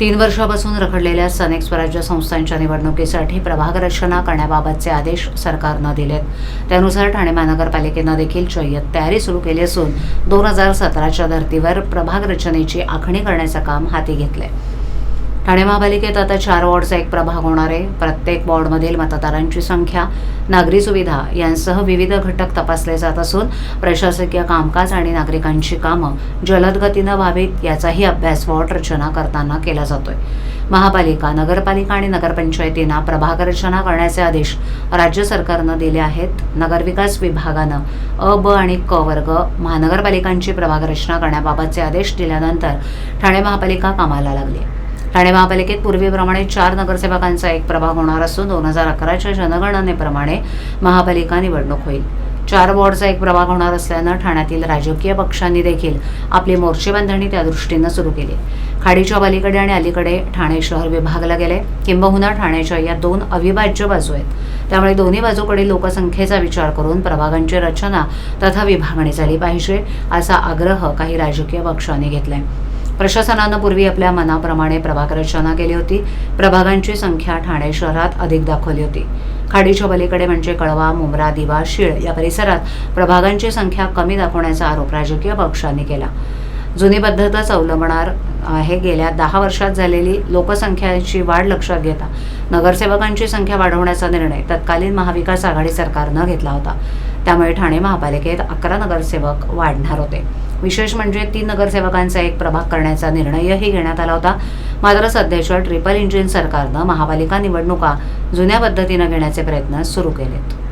तीन वर्षापासून रखडलेल्या स्थानिक स्वराज्य संस्थांच्या निवडणुकीसाठी प्रभाग रचना करण्याबाबतचे आदेश सरकारनं दिलेत. त्यानुसार ठाणे महानगरपालिकेनं देखील जय्यत तयारी सुरू केली असून दोन हजार सतराच्या धर्तीवर प्रभाग रचनेची आखणी करण्याचं काम हाती घेतलंय. ठाणे महापालिकेत आता चार वॉर्डचा एक प्रभाग होणार आहे. प्रत्येक वॉर्डमधील मतदारांची संख्या नागरी सुविधा यांसह विविध घटक तपासले जात असून प्रशासकीय कामकाज आणि नागरिकांची कामं जलद गतीनं व्हावीत याचाही अभ्यास वॉर्ड रचना करताना केला जातोय. महापालिका नगरपालिका आणि नगरपंचायतींना प्रभाग रचना करण्याचे आदेश राज्य सरकारनं दिले आहेत. नगरविकास विभागानं अ ब आणि क वर्ग महानगरपालिकांची प्रभाग रचना करण्याबाबतचे आदेश दिल्यानंतर ठाणे महापालिका कामाला लागली आहे. ठाणे महापालिकेत पूर्वीप्रमाणे चार नगरसेवकांचा एक प्रभाग होणार असून दोन हजार अकराच्या जनगणनेप्रमाणे महापालिका निवडणूक होईल. चार वॉर्डचा एक प्रभाग होणार असल्यानं ठाण्यातील राजकीय पक्षांनी देखील आपली मोर्चेबांधणी त्या दृष्टीनं सुरू केली. खाडीच्या पलीकडे आणि अलीकडे ठाणे शहर विभागला गेले किंबहुना ठाण्याच्या या दोन अविभाज्य बाजू आहेत. त्यामुळे दोन्ही बाजूकडील लोकसंख्येचा विचार करून प्रभागांची रचना तथा विभागणी झाली पाहिजे असा आग्रह काही राजकीय पक्षांनी घेतलाय. प्रशासनानं पूर्वी आपल्या मनाप्रमाणे प्रभाग रचना केली होती. प्रभागांची संख्या ठाणे शहरात अधिक दाखवली होती. खाडीच्या पलीकडे म्हणजे कळवा मुंब्रा दिवा शीळ या परिसरात प्रभागांची संख्या कमी दाखवण्याचा आरोप राजकीय पक्षांनी केला. जुनी पद्धतच अवलंबणार आहे. गेल्या दहा वर्षात झालेली लोकसंख्येची वाढ लक्षात घेता नगरसेवकांची संख्या वाढवण्याचा निर्णय तत्कालीन महाविकास आघाडी सरकारनं घेतला होता. त्यामुळे ठाणे महापालिकेत अकरा नगरसेवक वाढणार होते. विशेष म्हणजे तीन नगरसेवकांचा एक प्रभाग करण्याचा निर्णयही घेण्यात आला होता. मात्र सध्याच्या ट्रिपल इंजिन सरकारनं महापालिका निवडणुका जुन्या पद्धतीनं घेण्याचे प्रयत्न सुरू केलेत.